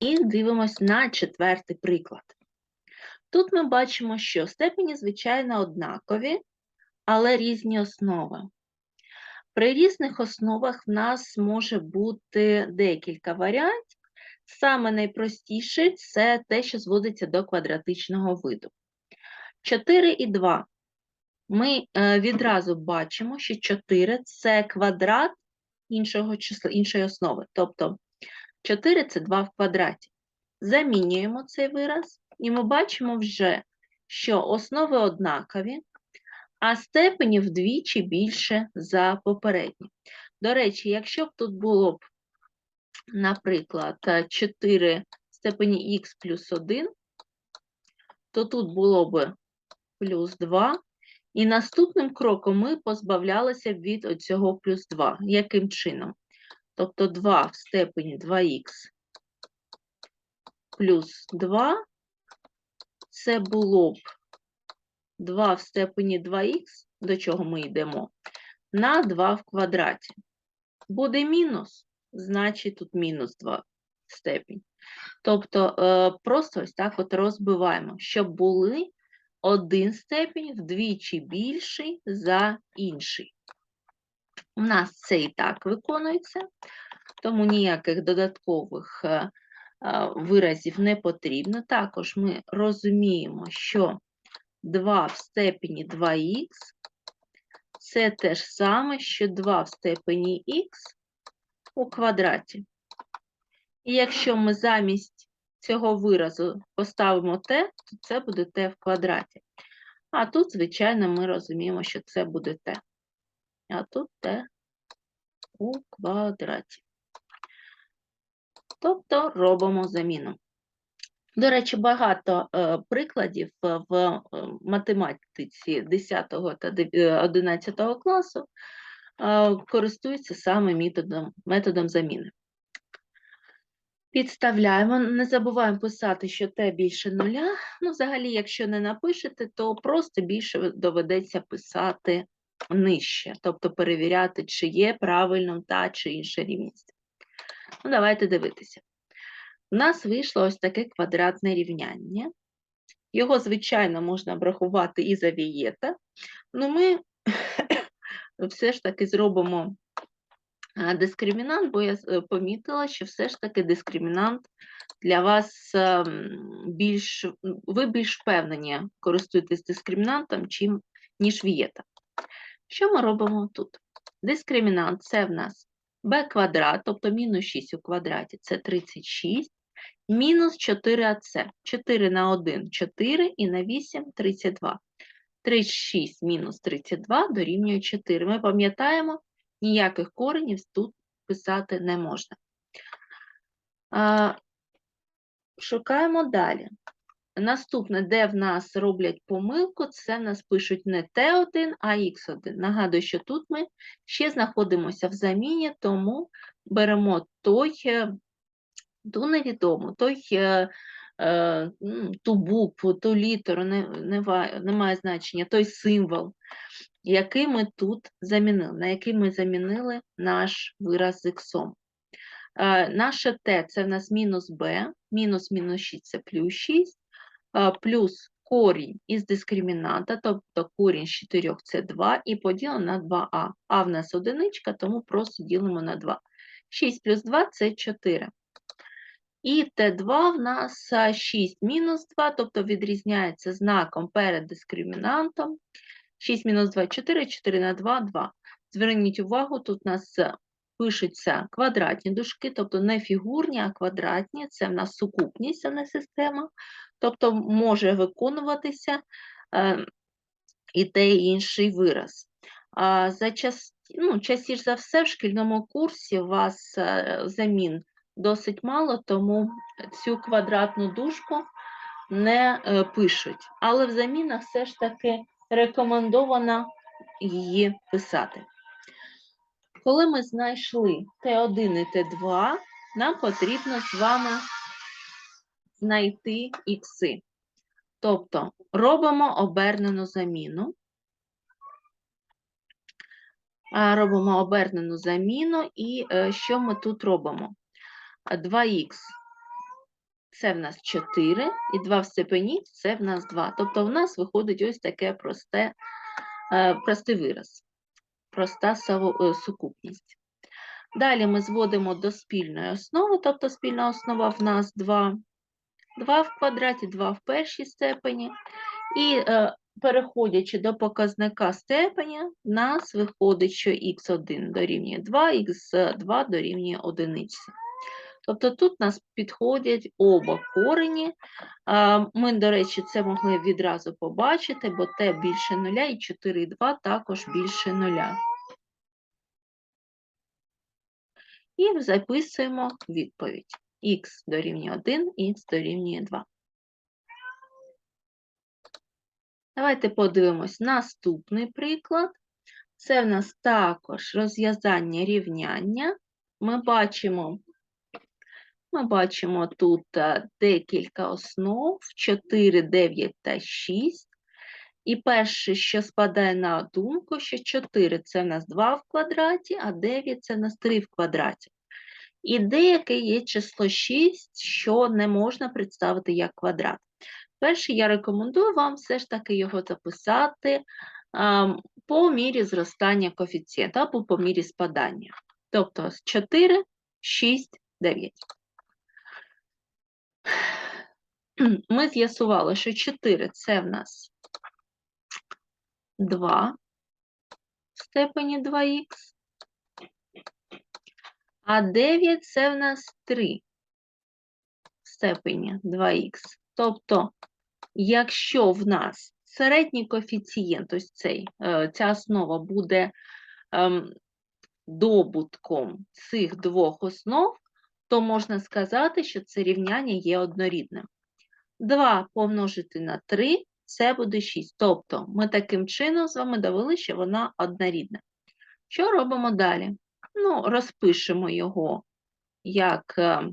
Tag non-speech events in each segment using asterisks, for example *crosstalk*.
І дивимось на четвертий приклад. Тут ми бачимо, що степені, звичайно, однакові, але різні основи. При різних основах в нас може бути декілька варіантів. Саме найпростіший це те, що зводиться до квадратичного виду. 4 і 2. Ми е, відразу бачимо, що 4 це квадрат іншого числа, іншої основи. Тобто 4 це 2 в квадраті. Замінюємо цей вираз, і ми бачимо вже, що основи однакові, а степені вдвічі більше за попередні. До речі, якщо б тут було б, наприклад, 4 степені х плюс 1, то тут було б плюс 2, і наступним кроком ми позбавлялися б від оцього плюс 2. Яким чином? Тобто 2 в степені 2х плюс 2, це було б 2 в степені 2х, до чого ми йдемо, на 2 в квадраті. Буде мінус, значить тут мінус 2 степень. Тобто е, просто ось так от розбиваємо, щоб були один степень вдвічі більший за інший. У нас це і так виконується, тому ніяких додаткових е, е, виразів не потрібно. Також ми розуміємо, що 2 в степені 2х це те ж саме, що 2 в степені х у квадраті. І якщо ми замість цього виразу поставимо t, то це буде t в квадраті. А тут, звичайно, ми розуміємо, що це буде t. А тут t у квадраті. Тобто робимо заміну. До речі, багато е, прикладів е, в е, математиці 10 та 11 класу користуються саме методом, методом заміни. Підставляємо, не забуваємо писати, що t більше нуля. Ну, взагалі, якщо не напишете, то просто більше доведеться писати нижче, тобто перевіряти, чи є правильно та чи інша рівність. Ну, давайте дивитися. У нас вийшло ось таке квадратне рівняння. Його, звичайно, можна обрахувати і за вієта, але ми *coughs* все ж таки зробимо дискримінант, бо я е, помітила, що все ж таки дискримінант для вас ем, більш, ви більш впевнені користуєтесь дискримінантом, чим, ніж вієта. Що ми робимо тут? Дискримінант це в нас b квадрат, тобто мінус 6 у квадраті це 36, мінус 4ac. 4 на 1 4 і на 8 32. 36 мінус 32 дорівнює 4. Ми пам'ятаємо, ніяких коренів тут писати не можна. Шукаємо далі. Наступне, де в нас роблять помилку, це в нас пишуть не Т1, а Х1. Нагадую, що тут ми ще знаходимося в заміні, тому беремо той, е, ту невідому, той, е, е, ту букву, ту літеру, не, не, не значення, той символ, який ми тут замінили, на який ми замінили наш вираз з іксом. Наше t це в нас мінус b, мінус мінус 6 це плюс 6, е, плюс корінь із дискримінанта, тобто корінь з 4 це 2, і поділено на 2а. А в нас одиничка, тому просто ділимо на 2. 6 плюс 2 це 4. І Т2 в нас 6 мінус 2, тобто відрізняється знаком перед дискримінантом. 6 мінус 2 4, 4 на 2 2. Зверніть увагу, тут у нас пишуться квадратні дужки, тобто не фігурні, а квадратні, це в нас сукупність, а не система, тобто може виконуватися е, і те і інший вираз. За час, ну, Частіше за все, в шкільному курсі у вас е, замін досить мало, тому цю квадратну дужку не е, пишуть. Але в замінах все ж таки рекомендовано її писати. Коли ми знайшли Т1 і Т2, нам потрібно з вами знайти ікси. Тобто робимо обернену заміну. Робимо обернену заміну, і е, що ми тут робимо? 2х це в нас 4, і 2 в степені це в нас 2. Тобто в нас виходить ось таке просте, е, простий вираз, проста е, сукупність. Далі ми зводимо до спільної основи, тобто спільна основа в нас 2. 2 в квадраті, 2 в першій степені. І е, переходячи до показника степені, в нас виходить, що х1 дорівнює 2, х2 дорівнює 1. Тобто тут нас підходять оба корені. Ми, до речі, це могли відразу побачити, бо t більше нуля і 4 і 2 також більше нуля. І записуємо відповідь. х дорівнює 1, х дорівнює 2. Давайте подивимось наступний приклад. Це в нас також розв'язання рівняння. Ми бачимо, ми бачимо тут е, декілька основ, 4, 9 та 6. І перше, що спадає на думку, що 4 – це в нас 2 в квадраті, а 9 – це в нас 3 в квадраті. І деяке є число 6, що не можна представити як квадрат. Перше, я рекомендую вам все ж таки його записати а, по мірі зростання коефіцієнта або по мірі спадання. Тобто 4, 6, 9. *clears throat* Ми з'ясували, що 4 – це в нас 2 в степені 2х, а 9 – це в нас 3 в степені 2х. Тобто, якщо в нас середній коефіцієнт, ось цей, е, ця основа буде ем, добутком цих двох основ, то можна сказати, що це рівняння є однорідним. 2 помножити на 3 – це буде 6. Тобто ми таким чином з вами довели, що вона однорідна. Що робимо далі? Ну, розпишемо його як е,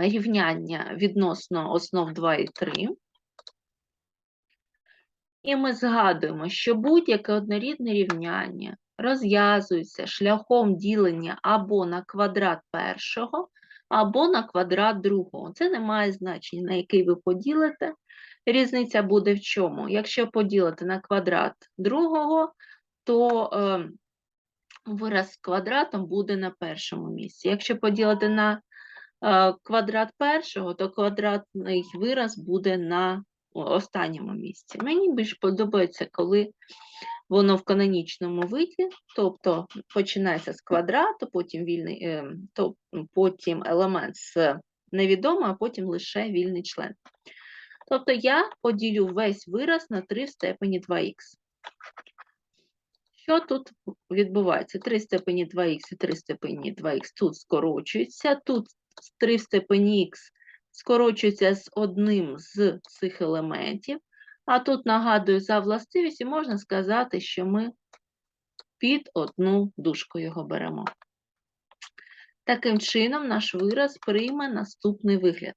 рівняння відносно основ 2 і 3. І ми згадуємо, що будь-яке однорідне рівняння розв'язується шляхом ділення або на квадрат першого, або на квадрат другого. Це не має значення, на який ви поділите. Різниця буде в чому? Якщо поділити на квадрат другого, то е, вираз з квадратом буде на першому місці. Якщо поділити на е, квадрат першого, то квадратний вираз буде на останньому місці. Мені більш подобається, коли воно в канонічному виді, тобто починається з квадрату, потім вільний, е, то, потім елемент з невідомого, а потім лише вільний член. Тобто я поділю весь вираз на 3 в степені 2х. Що тут відбувається? 3 в степені 2х і 3 в степені 2х тут скорочуються, тут 3 в степені х скорочується з одним з цих елементів, а тут, нагадую, за властивістю можна сказати, що ми під одну дужку його беремо. Таким чином, наш вираз прийме наступний вигляд.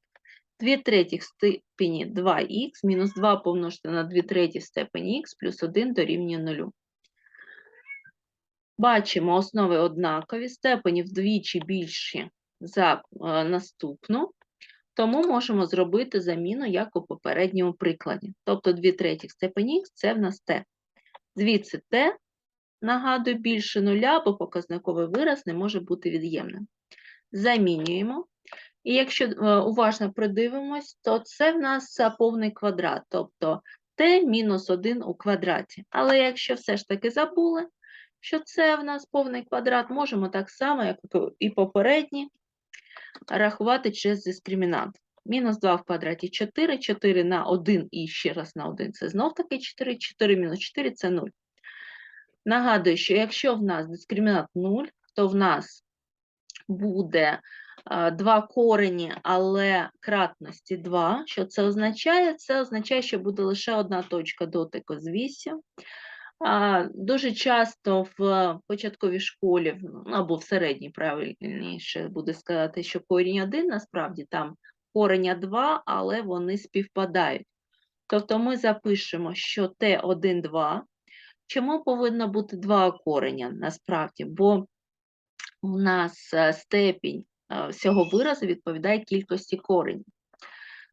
2 третіх степені 2х мінус 2 помножити на 2 треті степені х плюс 1 дорівнює 0. Бачимо основи однакові, степені вдвічі більші за е, наступну, тому можемо зробити заміну, як у попередньому прикладі. Тобто 2 третіх степені це в нас t. Звідси t, нагадую, більше нуля, бо показниковий вираз не може бути від'ємним. Замінюємо. І якщо е, уважно придивимось, то це в нас е, повний квадрат, тобто t мінус 1 у квадраті. Але якщо все ж таки забули, що це в нас повний квадрат, можемо так само, як і попередні, рахувати через дискримінант. Мінус 2 в квадраті 4, 4 на 1 і ще раз на 1 це знов таки 4, 4 мінус 4 це 0. Нагадую, що якщо в нас дискримінант 0, то в нас буде два корені, але кратності 2. Що це означає? Це означає, що буде лише одна точка дотику з 8. Дуже часто в початковій школі, ну, або в середній, правильніше буде сказати, що корінь 1, насправді там кореня 2, але вони співпадають. Тобто ми запишемо, що Т1, 2. Чому повинно бути два кореня насправді? Бо у нас е, степінь е, всього виразу відповідає кількості коренів.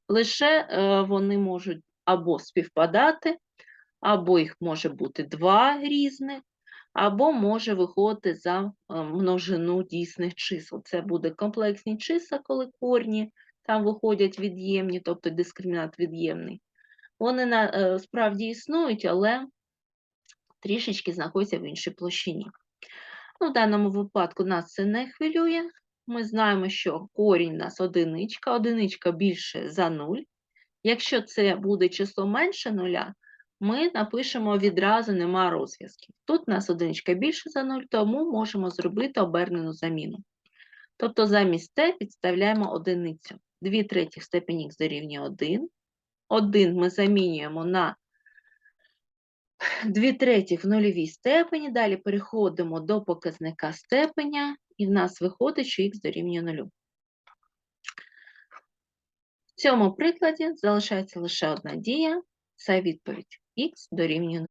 Лише е, вони можуть або співпадати, або їх може бути два різних, або може виходити за е, множину дійсних чисел. Це буде комплексні числа, коли корні там виходять від'ємні, тобто дискримінант від'ємний. Вони на, е, існують, але трішечки знаходяться в іншій площині. Ну, в даному випадку нас це не хвилює. Ми знаємо, що корінь у нас одиничка, одиничка більше за 0. Якщо це буде число менше нуля, ми напишемо відразу нема розв'язків. Тут у нас одиничка більше за 0, тому можемо зробити обернену заміну. Тобто замість t підставляємо одиницю. 2 третіх степень х дорівнює 1. 1 ми замінюємо на 2 третіх в нульовій степені, далі переходимо до показника степеня, і в нас виходить, що х дорівнює 0. В цьому прикладі залишається лише одна дія, це відповідь х дорівнює 0.